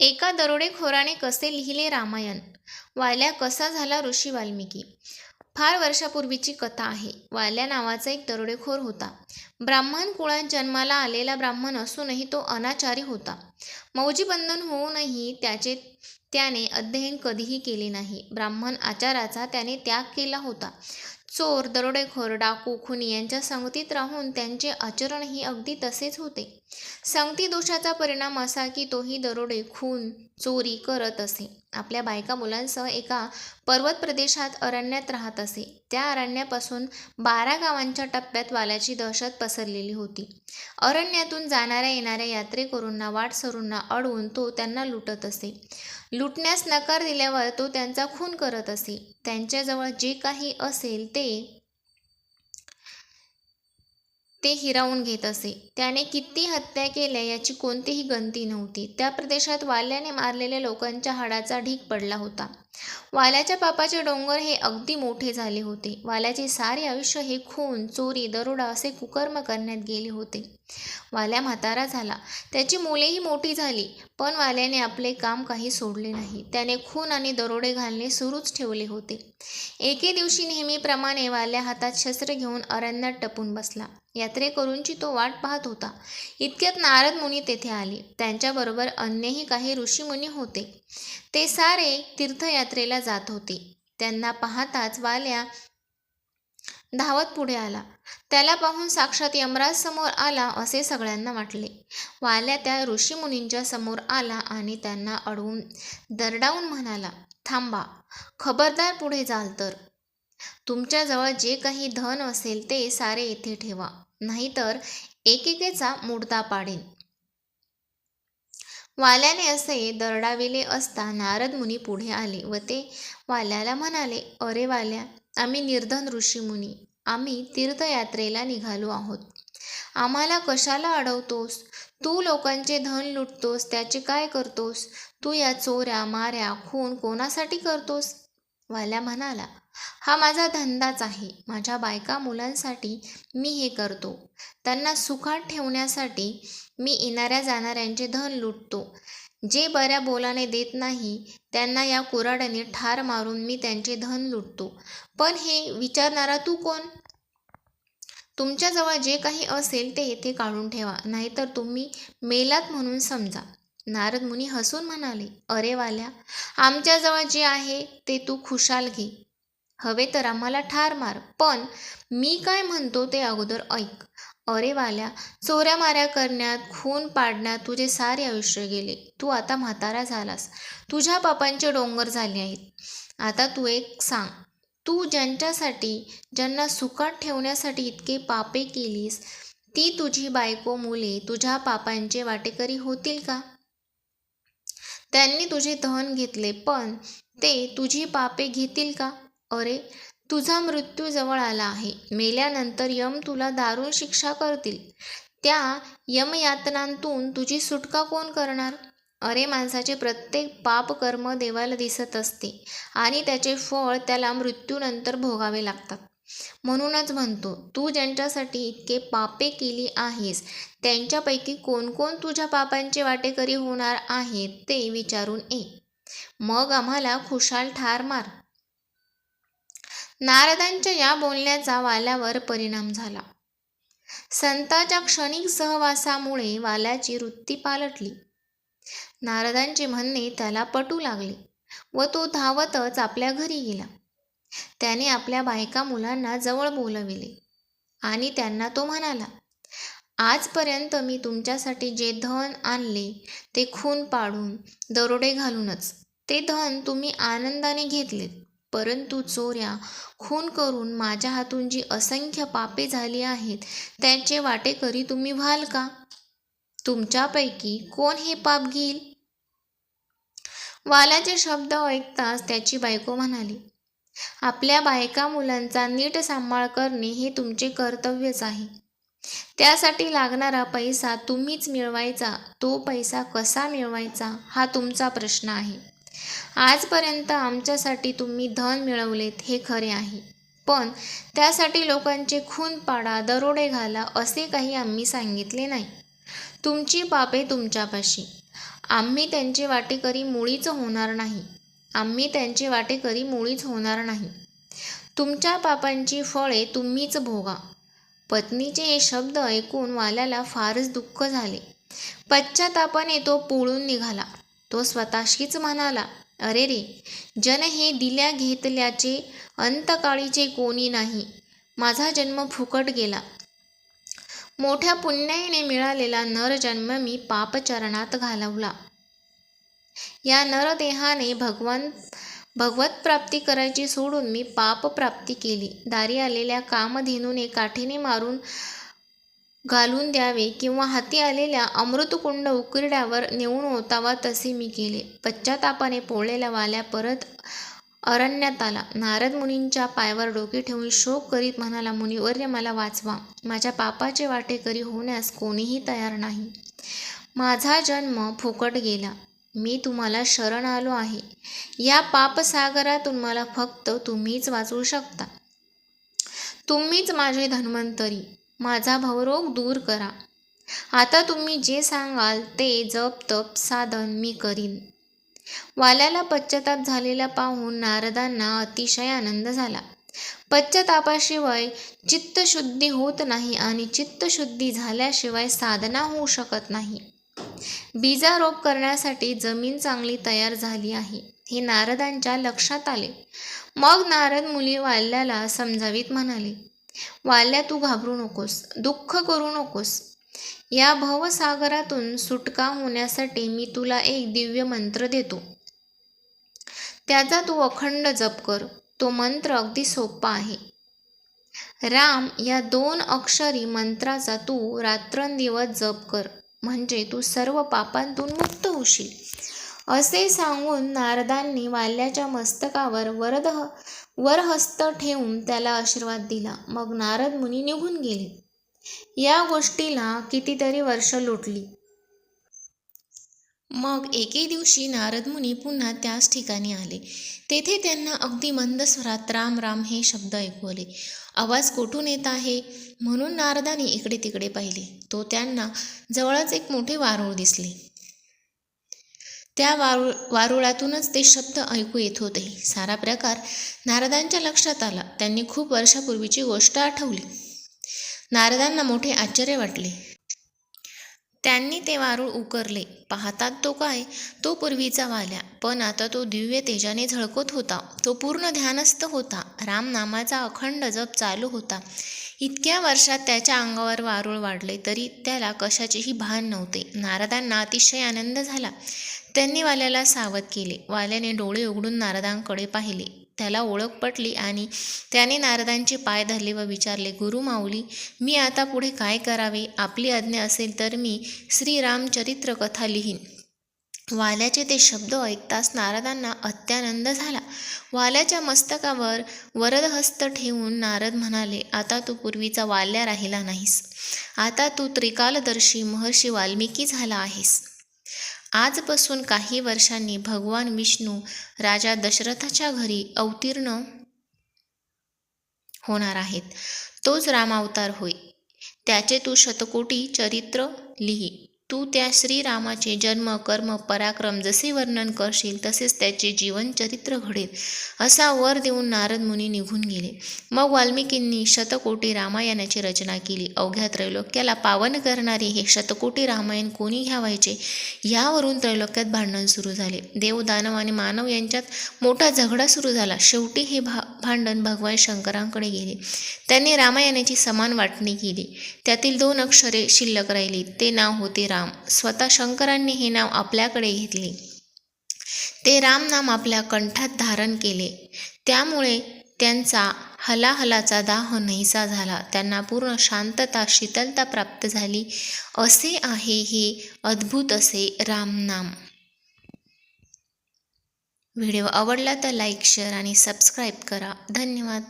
एका दरोडेखोराने कसे लिहिले रामायण? वाल्या कसा झाला ऋषी वाल्मिकी? फार वर्षापूर्वीची कथा आहे. वाल्या नावाचा एक दरोडेखोर होता. ब्राह्मण कुळात जन्माला आलेला ब्राह्मण असूनही तो अनाचारी होता. मौजीबंधन होऊनही त्याचे त्याने अध्ययन कधीही केले नाही. ब्राह्मण आचाराचा त्याने त्याग केला होता. चोर दरोडेखोर डाकू खुनी यांच्या संगतीत राहून त्यांचे आचरणही अगदी तसेच होते. संगती दोषाचा परिणाम असा की तोही दरोडे खून चोरी करत असे. आपल्या बायका मुलांसह एका पर्वत प्रदेशात अरण्यात राहत असे. त्या अरण्यापासून बारा गावांच्या टप्प्यात वाल्याची दहशत पसरलेली होती. अरण्यातून जाणाऱ्या येणाऱ्या यात्रेकरूंना वाटसरूंना अडवून तो त्यांना लुटत असे. लुटण्यास नकार दिल्यावर तो त्यांचा खून करत असे. त्यांच्याजवळ जे काही असेल ते ते हिरावून घेत असे. त्याने किती हत्या केल्या याची कोणतीही गणती नव्हती. त्या प्रदेशात वाल्याने मारलेल्या लोकांच्या हाडाचा ढीक पडला होता. वाल्याच्या पापाचे डोंगर हे अगदी मोठे झाले होते. वाल्याचे सारे आयुष्य हे खून चोरी दरोडा असे कुकर्म करण्यात गेले होते. वाल्या म्हातारा झाला. त्याची मुलेही मोठी झाली पण वाल्याने आपले काम काही सोडले नाही. त्याने खून आणि दरोडे घालणे सुरूच ठेवले होते. एके दिवशी नेहमीप्रमाणे वाल्या हातात शस्त्र घेऊन अरण्यात टपून बसला. यात्रेकरूंची तो वाट पाहत होता. इतक्यात नारद मुनी तेथे आले. त्यांच्याबरोबर अन्यही काही ऋषीमुनी होते. ते सारे तीर्थयात्रेला जात होते. त्यांना पाहताच वाल्या धावत पुढे आला. त्याला पाहून साक्षात यमराज समोर आला असे सगळ्यांना वाटले. वाल्या त्या ऋषीमुनींच्या समोर आला आणि त्यांना अडवून दरडावून म्हणाला थांबा खबरदार पुढे जाल तर. तुमच्याजवळ जे काही धन असेल ते सारे येथे ठेवा नाहीतर एकेकेचा मुडदा पाडेन. वाल्याने असे दरडाविले असता नारद मुनी पुढे आले व ते वाल्याला म्हणाले अरे वाल्या आम्ही निर्धन ऋषीमुनी आम्ही तीर्थयात्रेला निघालो आहोत. आम्हाला कशाला अडवतोस? तू लोकांचे धन लुटतोस त्याचे काय करतोस? तू या चोऱ्या माऱ्या खून कोणासाठी करतोस? वाल्या म्हणाला हा माझा धंदाच आहे. माझ्या बायका मुलांसाठी मी हे करतो. त्यांना सुखात ठेवण्यासाठी मी येणाऱ्या जाणाऱ्यांचे धन लुटतो. जे बऱ्या बोलाने देत नाही त्यांना या कुऱ्हाड्याने ठार मारून मी त्यांचे धन लुटतो. पण हे विचारणारा तू कोण? तुमच्याजवळ जे काही असेल ते येथे काढून ठेवा नाहीतर तुम्ही मेलात म्हणून समजा. नारद मुनी हसून म्हणाले अरे वाल्या आमच्याजवळ जे आहे ते तू खुशाल घे. हवे तर आम्हाला ठार मार. पण मी काय म्हणतो ते अगोदर ऐक. अरे वाल्या चोऱ्या माऱ्या करण्यात खून पाडण्यात तुझे सारे आयुष्य गेले. तू आता म्हातारा झालास. तुझ्या पापांचे डोंगर झाले आहेत. आता तू एक सांग. तू ज्यांच्यासाठी ज्यांना सुखात ठेवण्यासाठी इतके पापे केलीस ती तुझी बायको मुले तुझ्या पापांचे वाटेकरी होतील का? त्यांनी तुझे धन घेतले पण ते तुझी पापे घेतील का? अरे तुझा मृत्यू जवळ आला आहे. मेल्यानंतर यम तुला दारुण शिक्षा करतील. त्या यमयातनांतून तुझी सुटका कोण करणार? अरे माणसाचे प्रत्येक पाप कर्म देवाला दिसत असते आणि त्याचे फळ त्याला मृत्यूनंतर भोगावे लागतात. म्हणूनच म्हणतो तू ज्यांच्यासाठी इतके पापे केली आहेस त्यांच्यापैकी कोण कोण तुझ्या पापांचे वाटेकरी होणार आहेत ते विचारून ये. मग आम्हाला खुशाल ठार मार. नारदांच्या या बोलण्याचा वाल्यावर परिणाम झाला. संताच्या क्षणिक सहवासामुळे वाल्याची वृत्ती पालटली. नारदांचे म्हणणे त्याला पटू लागले व तो धावतच आपल्या घरी गेला. त्याने आपल्या बायका मुलांना जवळ बोलविले आणि त्यांना तो म्हणाला आजपर्यंत मी तुमच्यासाठी जे धन आणले ते खून पाडून दरोडे घालूनच ते धन तुम्ही आनंदाने घेतलेत. परंतु चोऱ्या खून करून माझ्या हातून जी असंख्य पापे झाली आहेत त्यांचे वाटेकरी तुम्ही व्हाल का? तुमच्यापैकी कोण हे पाप घेईल? वालाचे शब्द ऐकताच त्याची बायको म्हणाली आपल्या बायका मुलांचा नीट सांभाळ करणे हे तुमचे कर्तव्यच आहे. त्यासाठी लागणारा पैसा तुम्हीच मिळवायचा तो पैसा कसा मिळवायचा हा तुमचा प्रश्न आहे. आजपर्यंत आमच्यासाठी तुम्ही धन मिळवलेत हे खरे आहे. पण त्यासाठी लोकांचे खून पाडा दरोडे घाला असे काही आम्ही सांगितले नाही. तुमची पापे तुमच्यापाशी. आम्ही त्यांचे वाटेकरी मुळीच होणार नाही. आम्ही त्यांचे वाटेकरी मुळीच होणार नाही. तुमच्या पापांची फळे तुम्हीच भोगा. पत्नीचे हे शब्द ऐकून वाल्याला फारच दुःख झाले. पश्चातापाने तो पुळून निघाला. तो स्वतःशीच म्हणाला अरे रे जन हे दिल्या घेतल्याचे अंतकाळीचे कोणी नाही. माझा जन्म फुकट गेला. मोठ्या पुण्याईने मिळालेला नरजन्म मी पापचरणात घालवला. या नरदेहाने भगवान भगवत प्राप्ती करायची सोडून मी पाप प्राप्ती केली. दारी आलेल्या कामधेनूने काठीने मारून घालून द्यावे किंवा हाती आलेल्या अमृतकुंड उकिरड्यावर नेऊन ओतावा तसे मी केले. पश्चातापाने पोळलेला वाल्या परत अरण्यात आला. नारद मुनींच्या पायावर डोके ठेवून शोक करीत म्हणाला मुनिवर्य मला वाचवा. माझ्या पापाचे वाटेकरी होण्यास कोणीही तयार नाही. माझा जन्म फुकट गेला. मी तुम्हाला शरण आलो आहे. या पापसागरातून मला फक्त तुम्हीच वाचवू शकता. तुम्हीच माझे धन्वंतरी. माझा भवरोग दूर करा. आता तुम्ही जे सांगाल ते जप तप साधन मी करीन. वाल्याला पश्चाताप झालेला पाहून नारदांना अतिशय आनंद झाला. पश्चातापाशिवाय चित्तशुद्धी होत नाही आणि चित्तशुद्धी झाल्याशिवाय साधना होऊ शकत नाही. बीजारोप करण्यासाठी जमीन चांगली तयार झाली आहे हे नारदांच्या लक्षात आले. मग नारद मुली वाल्याला समजावीत म्हणाले वाल्या तू घाबरू नकोस दुःख करू नकोस. या भवसागरातून सुटका होण्यासाठी मी तुला एक दिव्य मंत्र देतो. त्याचा तू अखंड जप कर तो मंत्र अगदी सोपा आहे. राम या दोन अक्षरी मंत्राचा तू रात्रंदिवस जप कर म्हणजे तू सर्व पापांतून मुक्त होशील. असे सांगून नारदांनी वाल्याच्या मस्तकावर वरद वरहस्त ठेवून त्याला आशीर्वाद दिला. मग नारद मुनी निघून गेले. या गोष्टीला कितीतरी वर्ष लोटली. मग एके दिवशी नारद मुनी पुन्हा त्याच ठिकाणी आले. तेथे त्यांना अगदी मंद स्वरात राम राम हे शब्द ऐकू आले आवाज कुठून येत आहे? म्हणून नारदाने इकडे तिकडे पाहिले. तो त्यांना जवळच एक मोठे वारूळ दिसले. त्या वारुळ वारुळातूनच ते शब्द ऐकू येत होते. सारा प्रकार नारदांच्या लक्षात आला. त्यांनी खूप वर्षापूर्वीची गोष्ट आठवली. नारदांना मोठे आश्चर्य वाटले. त्यांनी ते वारूळ उकरले. पाहतात तो काय? तो पूर्वीचा वाल्या. पण आता तो दिव्य तेजाने झळकत होता. तो पूर्ण ध्यानस्थ होता. रामनामाचा अखंड जप चालू होता. इतक्या वर्षात त्याच्या अंगावर वारूळ वाढले तरी त्याला कशाचेही भान नव्हते. नारदांना अतिशय आनंद झाला. त्यांनी वाल्याला सावध केले. वाल्याने डोळे उघडून नारदांकडे पाहिले. त्याला ओळख पटली आणि त्याने नारदांचे पाय धरले व विचारले गुरु माऊली मी आता पुढे काय करावे? आपली आज्ञा असेल तर मी श्रीरामचरित्र कथा लिहीन. वाल्याचे ते शब्द ऐकताच नारदांना अत्यानंद झाला. वाल्याच्या मस्तकावर वरदहस्त ठेवून नारद म्हणाले आता तू पूर्वीचा वाल्या राहिला नाहीस. आता तू त्रिकालदर्शी महर्षी वाल्मिकी झाला आहेस. आजपासून काही वर्षांनी भगवान विष्णू राजा दशरथाच्या घरी अवतीर्ण होणार आहेत. तोच रामावतार होय. त्याचे तू शतकोटी चरित्र लिही. तू त्या श्रीरामाचे जन्म कर्म पराक्रम जसे वर्णन करशील तसेच त्याचे जीवनचरित्र घडेल. असा वर देऊन नारद मुनी निघून गेले. मग वाल्मिकींनी शतकोटी रामायणाची रचना केली. अवघ्या त्रैलोक्याला पावन करणारे हे शतकोटी रामायण कोणी घ्यावायचे? यावरून त्रैलोक्यात भांडण सुरू झाले. देव दानव आणि मानव यांच्यात मोठा झगडा सुरू झाला. शेवटी हे भा भांडण भगवान शंकरांकडे गेले. त्यांनी रामायणाची समान वाटणी केली. त्यातील दोन अक्षरे शिल्लक राहिली. ते नाव होते राम. स्वतः शंकरांनी हे नाव आपल्याकडे घेतले. ते राम नाम आपल्या कंठात धारण केले. त्यामुळे त्यांचा हलाहलाचा दाह नैसा झाला. त्यांना पूर्ण शांतता शीतलता प्राप्त झाली. असे आहे हे अद्भुत असे रामनाम व्हिडिओ आवडला तर लाईक शेअर आणि सबस्क्राईब करा. धन्यवाद.